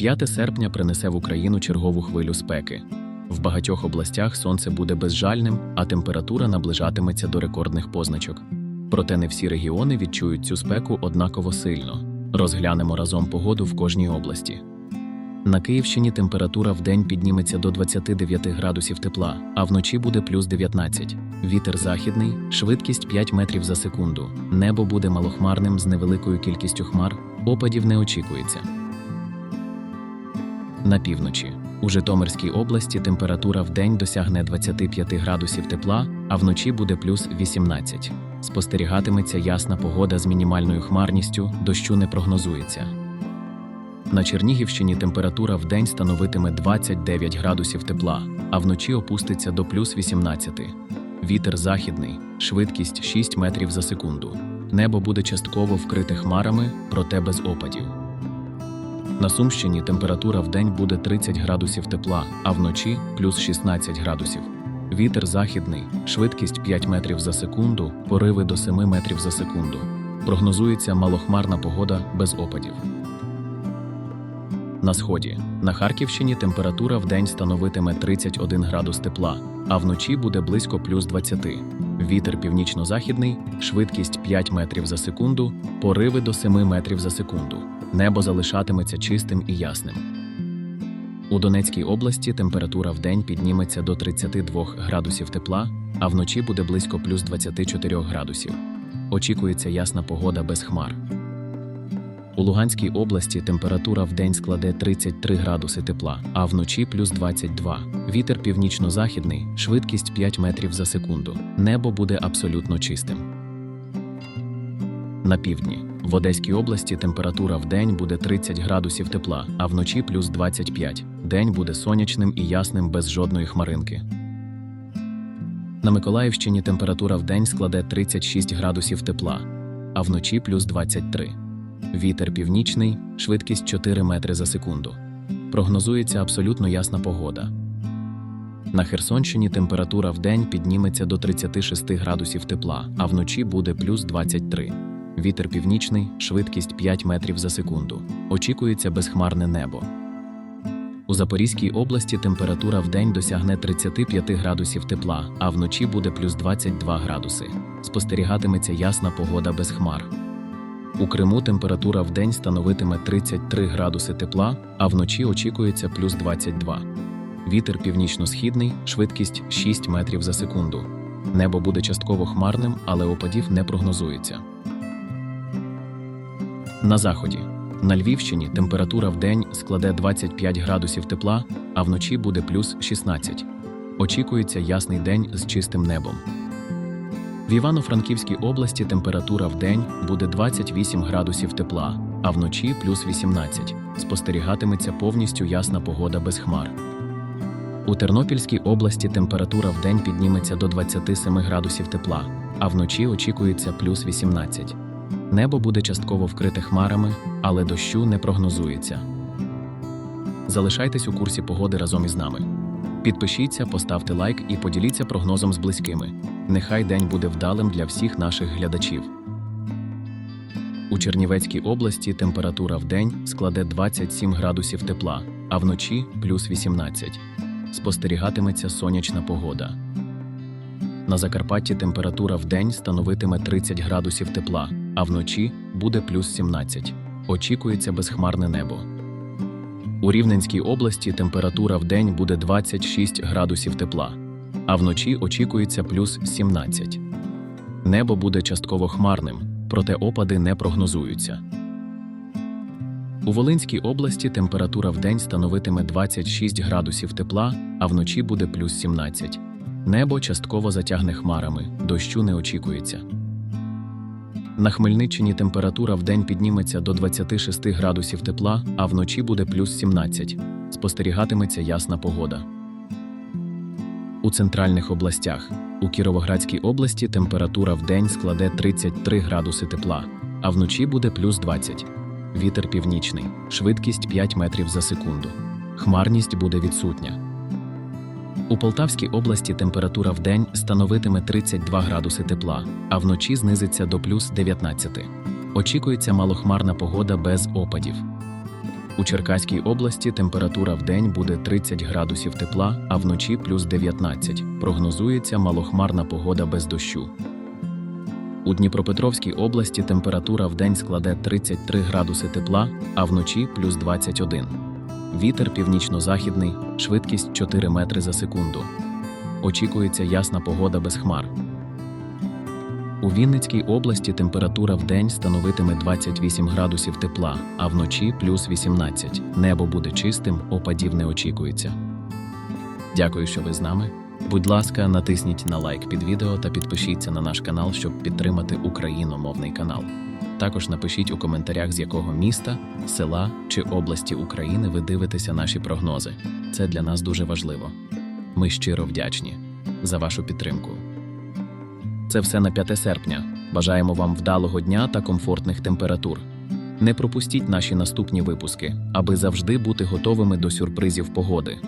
5 серпня принесе в Україну чергову хвилю спеки. В багатьох областях сонце буде безжальним, а температура наближатиметься до рекордних позначок. Проте не всі регіони відчують цю спеку однаково сильно. Розглянемо разом погоду в кожній області. На Київщині температура вдень підніметься до 29 градусів тепла, а вночі буде плюс 19. Вітер західний, швидкість 5 метрів за секунду. Небо буде малохмарним з невеликою кількістю хмар, опадів не очікується. На півночі. У Житомирській області температура вдень досягне 25 градусів тепла, а вночі буде плюс 18. Спостерігатиметься ясна погода з мінімальною хмарністю, дощу не прогнозується. На Чернігівщині температура вдень становитиме 29 градусів тепла, а вночі опуститься до плюс 18. Вітер західний, швидкість 6 метрів за секунду. Небо буде частково вкрите хмарами, проте без опадів. На Сумщині температура вдень буде 30 градусів тепла, а вночі плюс 16 градусів. Вітер західний, швидкість 5 метрів за секунду, пориви до 7 метрів за секунду. Прогнозується малохмарна погода без опадів. На сході на Харківщині температура вдень становитиме 31 градус тепла, а вночі буде близько плюс 20. Вітер північно-західний, швидкість 5 метрів за секунду, пориви до 7 метрів за секунду. Небо залишатиметься чистим і ясним. У Донецькій області температура вдень підніметься до 32 градусів тепла, а вночі буде близько плюс 24 градусів. Очікується ясна погода без хмар. У Луганській області температура вдень складе 33 градуси тепла, а вночі плюс 22. Вітер північно-західний, швидкість 5 метрів за секунду. Небо буде абсолютно чистим. На півдні. В Одеській області температура вдень буде 30 градусів тепла, а вночі плюс 25. День буде сонячним і ясним без жодної хмаринки. На Миколаївщині температура вдень складе 36 градусів тепла, а вночі плюс 23. Вітер північний, швидкість 4 метри за секунду. Прогнозується абсолютно ясна погода. На Херсонщині температура вдень підніметься до 36 градусів тепла, а вночі буде плюс 23. Вітер північний, швидкість 5 метрів за секунду. Очікується безхмарне небо. У Запорізькій області температура вдень досягне 35 градусів тепла, а вночі буде плюс 22 градуси. Спостерігатиметься ясна погода без хмар. У Криму температура вдень становитиме 33 градуси тепла, а вночі очікується плюс 22. Вітер північно-східний, швидкість 6 метрів за секунду. Небо буде частково хмарним, але опадів не прогнозується. На заході. На Львівщині температура вдень складе 25 градусів тепла, а вночі буде плюс 16. Очікується ясний день з чистим небом. В Івано-Франківській області температура вдень буде 28 градусів тепла, а вночі плюс 18. Спостерігатиметься повністю ясна погода без хмар. У Тернопільській області температура вдень підніметься до 27 градусів тепла, а вночі очікується плюс 18. Небо буде частково вкрите хмарами, але дощу не прогнозується. Залишайтесь у курсі погоди разом із нами. Підпишіться, поставте лайк і поділіться прогнозом з близькими. Нехай день буде вдалим для всіх наших глядачів. У Чернівецькій області температура вдень складе 27 градусів тепла, а вночі плюс 18. Спостерігатиметься сонячна погода. На Закарпатті температура вдень становитиме 30 градусів тепла, а вночі буде плюс 17. Очікується безхмарне небо. У Рівненській області температура вдень буде 26 градусів тепла, а вночі очікується плюс 17. Небо буде частково хмарним, проте опади не прогнозуються. У Волинській області температура вдень становитиме 26 градусів тепла, а вночі буде плюс 17. Небо частково затягне хмарами, дощу не очікується. На Хмельниччині температура вдень підніметься до 26 градусів тепла, а вночі буде плюс 17. Спостерігатиметься ясна погода. У центральних областях. У Кіровоградській області температура вдень складе 33 градуси тепла, а вночі буде плюс 20. Вітер північний, швидкість 5 метрів за секунду. Хмарність буде відсутня. У Полтавській області температура вдень становитиме 32 градуси тепла, а вночі знизиться до плюс 19. Очікується малохмарна погода без опадів. У Черкаській області температура в день буде 30 градусів тепла, а вночі плюс 19. Прогнозується малохмарна погода без дощу. У Дніпропетровській області температура в день складе 33 градуси тепла, а вночі плюс 21. Вітер північно-західний, швидкість 4 метри за секунду. Очікується ясна погода без хмар. У Вінницькій області температура в день становитиме 28 градусів тепла, а вночі плюс 18. Небо буде чистим, опадів не очікується. Дякую, що ви з нами. Будь ласка, натисніть на лайк під відео та підпишіться на наш канал, щоб підтримати україномовний канал. Також напишіть у коментарях, з якого міста, села чи області України ви дивитеся наші прогнози. Це для нас дуже важливо. Ми щиро вдячні за вашу підтримку. Це все на 5 серпня. Бажаємо вам вдалого дня та комфортних температур. Не пропустіть наші наступні випуски, аби завжди бути готовими до сюрпризів погоди.